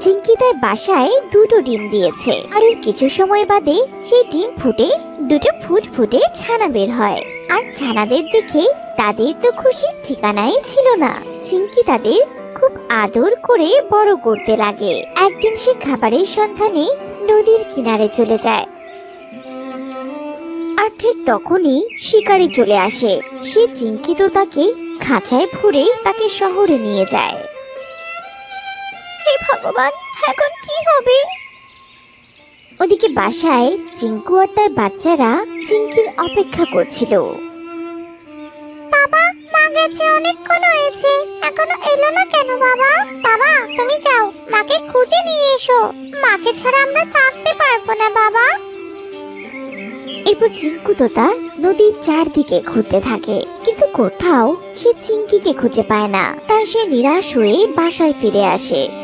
চিঙ্কি তার বাসায় দুটো ডিম দিয়েছে। আর কিছু সময় বাদে সেই ডিম ফুটে, দুটো ফুট ফুটে ছানা বের হয়। আর ছানাদের দেখে তাদের তো খুশির ঠিকানাই ছিল না। চিঙ্কি তাদের খুব আদর করে বড় করতে লাগে। একদিন সে খাবারের সন্ধানে নদীর কিনারে চলে যায়। আর ঠিক তখনই শিকারি চলে আসে। সে চিঙ্কি তো তাকে খাঁচায় ভরে তাকে শহরে নিয়ে যায়। ভগবান এখন কি হবে? ওদিকে বাসায় চিঙ্কু আর তার বাচ্চারা চিঙ্কির অপেক্ষা করছিল। বাবা মা গেছে অনেকক্ষণ হয়েছে। এখনও এলো না কেন বাবা? বাবা তুমি যাও মাকে খুঁজে নিয়ে এসো। মাকে ছাড়া আমরা থাকতে পারব না বাবা। এরপর চিঙ্কু তোতা নদীর চারদিকে ঘুরতে থাকে। কিন্তু কোথাও সে চিঙ্কিকে খুঁজে পায় না। তাই সে নিরাশ হয়ে বাসায় ফিরে আসে।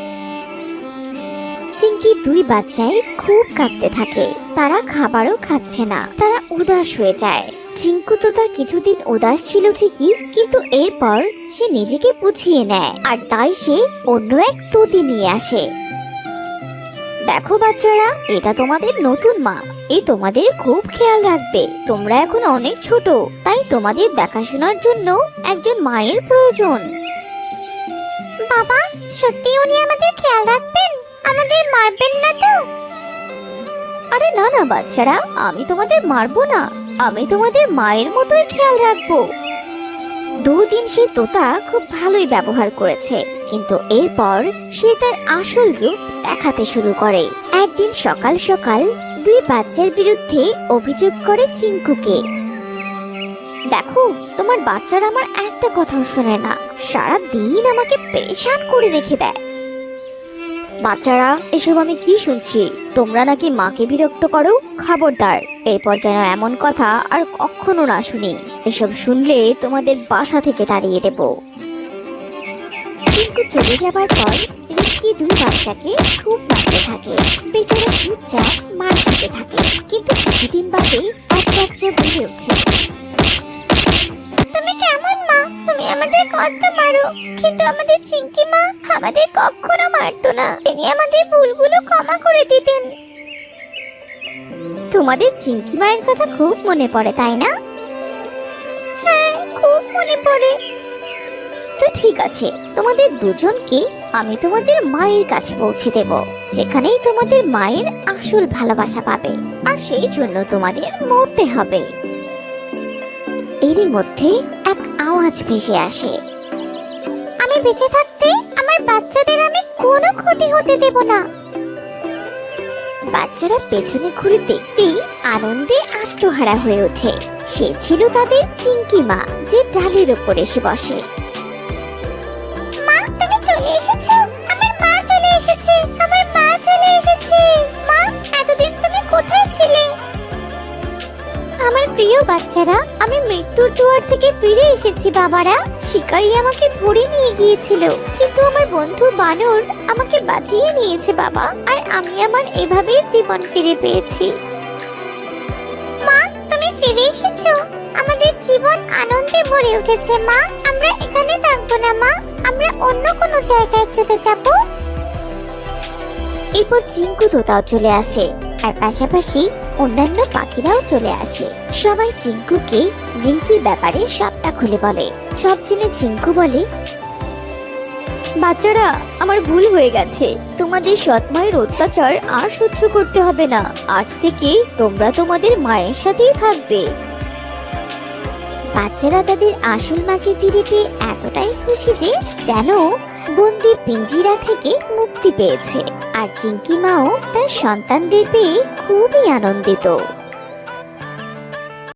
দুই বাচ্চাই খুব কাঁদতে থাকে। তারা খাবারও খাচ্ছে না। তারা উদাস হয়ে যায়। চিঙ্কু তো তা কিছুদিন উদাস ছিল ঠিকই, কিন্তু এরপর সে নিজেকে বুঝিয়ে নেয়। আর তাই সে অন্য এক তুতি নিয়ে আসে। দেখো বাচ্চারা, এটা তোমাদের নতুন মা। এই তোমাদের খুব খেয়াল রাখবে। তোমরা এখন অনেক ছোট, তাই তোমাদের দেখাশোনার জন্য একজন মায়ের প্রয়োজন। বাবা, সত্যি মারবেন না তো? আরে না না, বাচ্চারা, আমি তোমাদের মারবো না। আমি তোমাদের মায়ের মতোই খেয়াল রাখব। দুদিন সে তোতা খুব ভালোই ব্যবহার করেছে, কিন্তু এরপর সে তার আসল রূপ দেখাতে শুরু করে। একদিন সকাল সকাল দুই বাচ্চার বিরুদ্ধে অভিযোগ করে চিঙ্কুকে। দেখো, তোমার বাচ্চারা আমার একটা কথাও শোনে না। সারা দিন আমাকে পেরেশান করে রেখে দেয়। বাচ্চারা, এসব আমি কি শুনছি? তোমরা নাকি মাকে বিরক্ত করো? খবরদার। এরপর যেন এমন কথা আর কখনো না শুনি। এসব শুনলে তোমাদের বাসা থেকে তাড়িয়ে দেব। টিঙ্কু চলে যাবার পর রিক্কি দুই বাচ্চাকে খুব মারতে থাকে। বেচারা চুপচাপ মার খেতে থাকে। কিন্তু কিছুদিন বাদে কিন্তু আমাদের চিঙ্কি মা আমাদের কখনো মারতো না। তিনি আমাদের ভুলগুলো ক্ষমা করে দিতেন। তোমাদের চিঙ্কি মায়ের কথা খুব মনে পড়ে, তাই না? হ্যাঁ খুব মনে পড়ে। তো ঠিক আছে, তোমাদের দুজনকে আমি তোমাদের মায়ের কাছে পৌঁছে দেব। সেখানেই তোমাদের মায়ের আসল ভালোবাসা পাবে, আর সেই জন্য তোমাদের মরতে হবে। এরই মধ্যে এক আওয়াজ ভেসে আসে। আমি বেঁচে থাকতে আমার বাচ্চাদের আমি কোনো ক্ষতি হতে দেব না। বাচ্চারা পেছনে ঘুরে দেখতেই আনন্দে আত্মহারা হয়ে ওঠে। সে ছিল তাদের চিঙ্কি মা, যে ডালের ওপর এসে বসে। আমার প্রিয় বাচ্চারা দুয়ার থেকে ফিরে এসেছি, বাবারা। শিকারী আমাকে ধরে নিয়ে গিয়েছিল, কিন্তু আমার বন্ধু বানর আমাকে বাঁচিয়ে নিয়েছে, বাবা। আর আমি আমার এভাবেই জীবন ফিরে পেয়েছি। মা, তুমি ফিরে এসেছ? আমাদের জীবন আনন্দে ভরে উঠেছে, মা। আমরা এখানে থাকব না, মা। আমরা অন্য কোনো জায়গায় চলে যাব। এরপর চিঙ্কু তোতাও চলে আসে। আর পাশাপাশি অন্যান্য পাখিরাও চলে আসে। সবাই চিঙ্কুকে রিঙ্কির ব্যাপারে সবটা খুলে বলে। সব জেনে চিঙ্কু বলে, বাচ্চারা, আমার ভুল হয়ে গেছে। তোমাদের সৎ মায়ের অত্যাচার আর সহ্য করতে হবে না। আজ থেকে তোমরা তোমাদের মায়ের সাথেই থাকবে। বাচ্চারা তাদের আসল মাকে ফিরে পেয়ে এতটাই খুশি যে যেন বন্দি পিঞ্জিরা থেকে মুক্তি পেয়েছে। আর চিঙ্কি মাও তার সন্তানদের পেয়ে খুবই আনন্দিত।